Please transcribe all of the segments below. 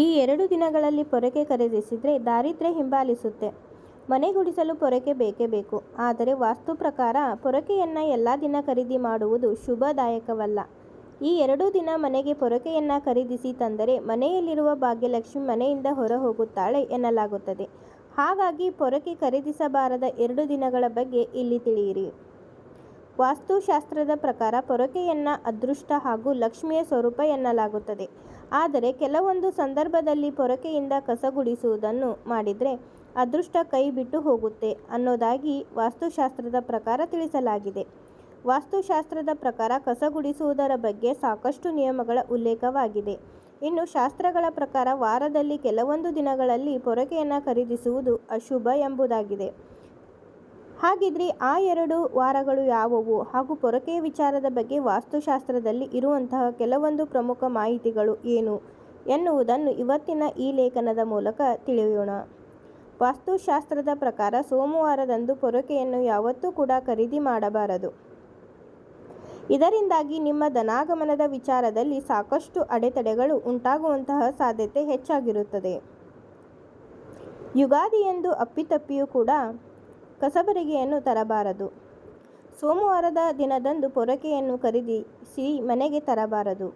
ಈ ಎರಡು ದಿನಗಳಲ್ಲಿ ಪೊರಕೆ ಖರೀದಿಸಿದರೆ ದಾರಿದ್ರ್ಯ ಹಿಂಬಾಲಿಸುತ್ತೆ. ಮನೆ ಗುಡಿಸಲು ಪೊರಕೆ ಬೇಕೇ ಬೇಕು. ಆದರೆ ವಾಸ್ತು ಪ್ರಕಾರ ಪೊರಕೆಯನ್ನು ಎಲ್ಲ ದಿನ ಖರೀದಿ ಮಾಡುವುದು ಶುಭದಾಯಕವಲ್ಲ. ಈ ಎರಡೂ ದಿನ ಮನೆಗೆ ಪೊರಕೆಯನ್ನು ಖರೀದಿಸಿ ತಂದರೆ ಮನೆಯಲ್ಲಿರುವ ಭಾಗ್ಯಲಕ್ಷ್ಮಿ ಮನೆಯಿಂದ ಹೊರ ಹೋಗುತ್ತಾಳೆ ಎನ್ನಲಾಗುತ್ತದೆ. ಹಾಗಾಗಿ ಪೊರಕೆ ಖರೀದಿಸಬಾರದ ಎರಡು ದಿನಗಳ ಬಗ್ಗೆ ಇಲ್ಲಿ ತಿಳಿಯಿರಿ. ವಾಸ್ತುಶಾಸ್ತ್ರದ ಪ್ರಕಾರ ಪೊರಕೆಯನ್ನು ಅದೃಷ್ಟ ಹಾಗೂ ಲಕ್ಷ್ಮಿಯ ಸ್ವರೂಪ ಎನ್ನಲಾಗುತ್ತದೆ. ಆದರೆ ಕೆಲವೊಂದು ಸಂದರ್ಭದಲ್ಲಿ ಪೊರಕೆಯಿಂದ ಕಸಗುಡಿಸುವುದನ್ನು ಮಾಡಿದರೆ ಅದೃಷ್ಟ ಕೈ ಬಿಟ್ಟು ಹೋಗುತ್ತೆ ಅನ್ನೋದಾಗಿ ವಾಸ್ತುಶಾಸ್ತ್ರದ ಪ್ರಕಾರ ತಿಳಿಸಲಾಗಿದೆ. ವಾಸ್ತುಶಾಸ್ತ್ರದ ಪ್ರಕಾರ ಕಸಗುಡಿಸುವುದರ ಬಗ್ಗೆ ಸಾಕಷ್ಟು ನಿಯಮಗಳ ಉಲ್ಲೇಖವಾಗಿದೆ. ಇನ್ನು ಶಾಸ್ತ್ರಗಳ ಪ್ರಕಾರ ವಾರದಲ್ಲಿ ಕೆಲವೊಂದು ದಿನಗಳಲ್ಲಿ ಪೊರಕೆಯನ್ನು ಖರೀದಿಸುವುದು ಅಶುಭ ಎಂಬುದಾಗಿದೆ. ಹಾಗಿದ್ರೆ ಆ ಎರಡು ವಾರಗಳು ಯಾವುವು? ಹಾಗೂ ಪೊರಕೆಯ ವಿಚಾರದ ಬಗ್ಗೆ ವಾಸ್ತುಶಾಸ್ತ್ರದಲ್ಲಿ ಇರುವಂತಹ ಕೆಲವೊಂದು ಪ್ರಮುಖ ಮಾಹಿತಿಗಳು ಏನು? ಎನ್ನುವುದನ್ನು ಇವತ್ತಿನ ಈ ಲೇಖನದ ಮೂಲಕ ತಿಳಿಯೋಣ. ವಾಸ್ತುಶಾಸ್ತ್ರದ ಪ್ರಕಾರ ಸೋಮವಾರದಂದು ಪೊರಕೆಯನ್ನು ಯಾವತ್ತೂ ಕೂಡ ಖರೀದಿ ಮಾಡಬಾರದು. ಇದರಿಂದಾಗಿ ನಿಮ್ಮ ಧನಾಗಮನದ ವಿಚಾರದಲ್ಲಿ ಸಾಕಷ್ಟು ಅಡೆತಡೆಗಳು ಉಂಟಾಗುವಂತಹ ಸಾಧ್ಯತೆ ಹೆಚ್ಚಾಗಿರುತ್ತದೆ. ಯುಗಾದಿಯಂದು ಅಪ್ಪಿತಪ್ಪಿಯೂ ಕೂಡ ಕಸಬರಿಗೆಯನ್ನು ತರಬಾರದು. ಸೋಮವಾರದ ದಿನದಂದು ಪೊರಕೆಯನ್ನು ಖರೀದಿಸಿ ಮನೆಗೆ ತರಬಾರದು.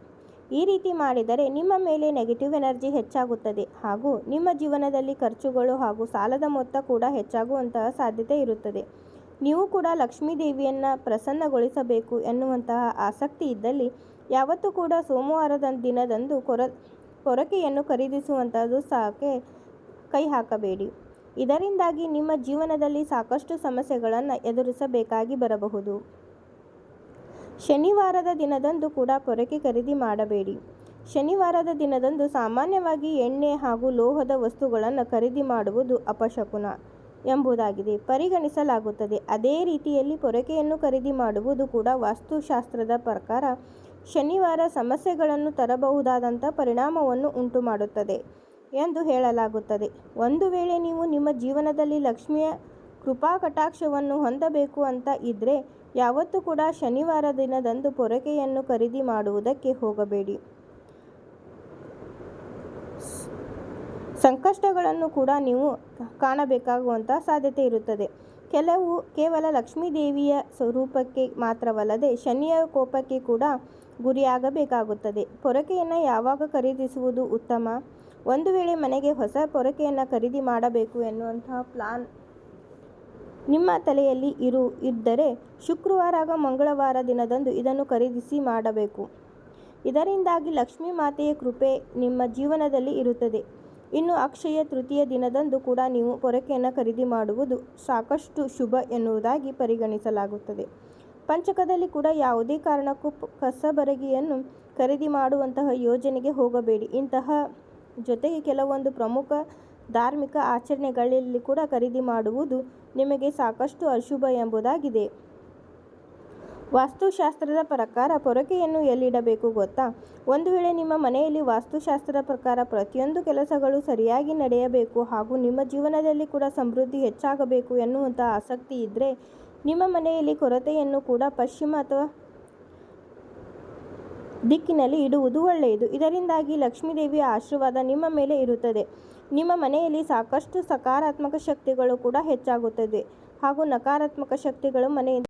ಈ ರೀತಿ ಮಾಡಿದರೆ ನಿಮ್ಮ ಮೇಲೆ ನೆಗೆಟಿವ್ ಎನರ್ಜಿ ಹೆಚ್ಚಾಗುತ್ತದೆ ಹಾಗೂ ನಿಮ್ಮ ಜೀವನದಲ್ಲಿ ಖರ್ಚುಗಳು ಹಾಗೂ ಸಾಲದ ಮೊತ್ತ ಕೂಡ ಹೆಚ್ಚಾಗುವಂತಹ ಸಾಧ್ಯತೆ ಇರುತ್ತದೆ. ನೀವು ಕೂಡ ಲಕ್ಷ್ಮೀ ದೇವಿಯನ್ನು ಪ್ರಸನ್ನಗೊಳಿಸಬೇಕು ಎನ್ನುವಂತಹ ಆಸಕ್ತಿ ಇದ್ದಲ್ಲಿ ಯಾವತ್ತೂ ಕೂಡ ಸೋಮವಾರದ ದಿನದಂದು ಕೊರ, ಪೊರಕೆಯನ್ನು ಖರೀದಿಸುವಂಥದ್ದು ಸಾಕೆ ಕೈ ಹಾಕಬೇಡಿ. ಇದರಿಂದಾಗಿ ನಿಮ್ಮ ಜೀವನದಲ್ಲಿ ಸಾಕಷ್ಟು ಸಮಸ್ಯೆಗಳನ್ನು ಎದುರಿಸಬೇಕಾಗಿ ಬರಬಹುದು. ಶನಿವಾರದ ದಿನದಂದು ಕೂಡ ಪೊರಕೆ ಖರೀದಿ ಮಾಡಬೇಡಿ. ಶನಿವಾರದ ದಿನದಂದು ಸಾಮಾನ್ಯವಾಗಿ ಎಣ್ಣೆ ಹಾಗೂ ಲೋಹದ ವಸ್ತುಗಳನ್ನು ಖರೀದಿ ಮಾಡುವುದು ಅಪಶಕುನ ಎಂಬುದಾಗಿದೆ. ಪರಿಗಣಿಸಲಾಗುತ್ತದೆ. ಅದೇ ರೀತಿಯಲ್ಲಿ ಪೊರಕೆಯನ್ನು ಖರೀದಿ ಮಾಡುವುದು ಕೂಡ ವಾಸ್ತುಶಾಸ್ತ್ರದ ಪ್ರಕಾರ ಶನಿವಾರ ಸಮಸ್ಯೆಗಳನ್ನು ತರಬಹುದಾದಂಥ ಪರಿಣಾಮವನ್ನು ಉಂಟು ಮಾಡುತ್ತದೆ ಎಂದು ಹೇಳಲಾಗುತ್ತದೆ. ಒಂದು ವೇಳೆ ನೀವು ನಿಮ್ಮ ಜೀವನದಲ್ಲಿ ಲಕ್ಷ್ಮಿಯ ಕೃಪಾ ಕಟಾಕ್ಷವನ್ನು ಹೊಂದಬೇಕು ಅಂತ ಇದ್ದರೆ ಯಾವತ್ತೂ ಕೂಡ ಶನಿವಾರ ದಿನದಂದು ಪೊರಕೆಯನ್ನು ಖರೀದಿ ಮಾಡುವುದಕ್ಕೆ ಹೋಗಬೇಡಿ. ಸಂಕಷ್ಟಗಳನ್ನು ಕೂಡ ನೀವು ಕಾಣಬೇಕಾಗುವಂಥ ಸಾಧ್ಯತೆ ಇರುತ್ತದೆ. ಕೆಲವು ಕೇವಲ ಲಕ್ಷ್ಮೀ ದೇವಿಯ ಸ್ವರೂಪಕ್ಕೆ ಮಾತ್ರವಲ್ಲದೆ ಶನಿಯ ಕೋಪಕ್ಕೆ ಕೂಡ ಗುರಿಯಾಗಬೇಕಾಗುತ್ತದೆ. ಪೊರಕೆಯನ್ನು ಯಾವಾಗ ಖರೀದಿಸುವುದು ಉತ್ತಮ? ಒಂದು ವೇಳೆ ಮನೆಗೆ ಹೊಸ ಪೊರಕೆಯನ್ನು ಖರೀದಿ ಮಾಡಬೇಕು ಎನ್ನುವಂತಹ ಪ್ಲಾನ್ ನಿಮ್ಮ ತಲೆಯಲ್ಲಿ ಇರು, ಇದ್ದರೆ ಶುಕ್ರವಾರ ಹಾಗೂ ಮಂಗಳವಾರ ದಿನದಂದು ಇದನ್ನು ಖರೀದಿಸಿ ಮಾಡಬೇಕು. ಇದರಿಂದಾಗಿ ಲಕ್ಷ್ಮೀ ಮಾತೆಯ ಕೃಪೆ ನಿಮ್ಮ ಜೀವನದಲ್ಲಿ ಇರುತ್ತದೆ. ಇನ್ನು ಅಕ್ಷಯ ತೃತೀಯ ದಿನದಂದು ಕೂಡ ನೀವು ಪೊರಕೆಯನ್ನು ಖರೀದಿ ಮಾಡುವುದು ಸಾಕಷ್ಟು ಶುಭ ಎನ್ನುವುದಾಗಿ ಪರಿಗಣಿಸಲಾಗುತ್ತದೆ. ಪಂಚಕದಲ್ಲಿ ಕೂಡ ಯಾವುದೇ ಕಾರಣಕ್ಕೂ ಕಸಬರಗಿಯನ್ನು ಖರೀದಿ ಮಾಡುವಂತಹ ಯೋಜನೆಗೆ ಹೋಗಬೇಡಿ. ಇಂತಹ ಜೊತೆಗೆ ಕೆಲವೊಂದು ಪ್ರಮುಖ ಧಾರ್ಮಿಕ ಆಚರಣೆಗಳಲ್ಲಿ ಕೂಡ ಖರೀದಿ ಮಾಡುವುದು ನಿಮಗೆ ಸಾಕಷ್ಟು ಅಶುಭ ಎಂಬುದಾಗಿದೆ. ವಾಸ್ತುಶಾಸ್ತ್ರದ ಪ್ರಕಾರ ಪೊರಕೆಯನ್ನು ಎಲ್ಲಿಡಬೇಕು ಗೊತ್ತಾ? ಒಂದು ವೇಳೆ ನಿಮ್ಮ ಮನೆಯಲ್ಲಿ ವಾಸ್ತುಶಾಸ್ತ್ರದ ಪ್ರಕಾರ ಪ್ರತಿಯೊಂದು ಕೆಲಸಗಳು ಸರಿಯಾಗಿ ನಡೆಯಬೇಕು ಹಾಗೂ ನಿಮ್ಮ ಜೀವನದಲ್ಲಿ ಕೂಡ ಸಮೃದ್ಧಿ ಹೆಚ್ಚಾಗಬೇಕು ಎನ್ನುವಂಥ ಆಸಕ್ತಿ ಇದ್ದರೆ ನಿಮ್ಮ ಮನೆಯಲ್ಲಿ ಕೊರತೆಯನ್ನು ಕೂಡ ಪಶ್ಚಿಮ ಅಥವಾ ದಿಕ್ಕಿನಲ್ಲಿ ಇಡುವುದು ಒಳ್ಳೆಯದು. ಇದರಿಂದಾಗಿ ಲಕ್ಷ್ಮೀದೇವಿಯ ಆಶೀರ್ವಾದ ನಿಮ್ಮ ಮೇಲೆ ಇರುತ್ತದೆ. ನಿಮ್ಮ ಮನೆಯಲ್ಲಿ ಸಾಕಷ್ಟು ಸಕಾರಾತ್ಮಕ ಶಕ್ತಿಗಳು ಕೂಡ ಹೆಚ್ಚಾಗುತ್ತದೆ. ಹಾಗೂ ನಕಾರಾತ್ಮಕ ಶಕ್ತಿಗಳು ಮನೆಯಿಂದ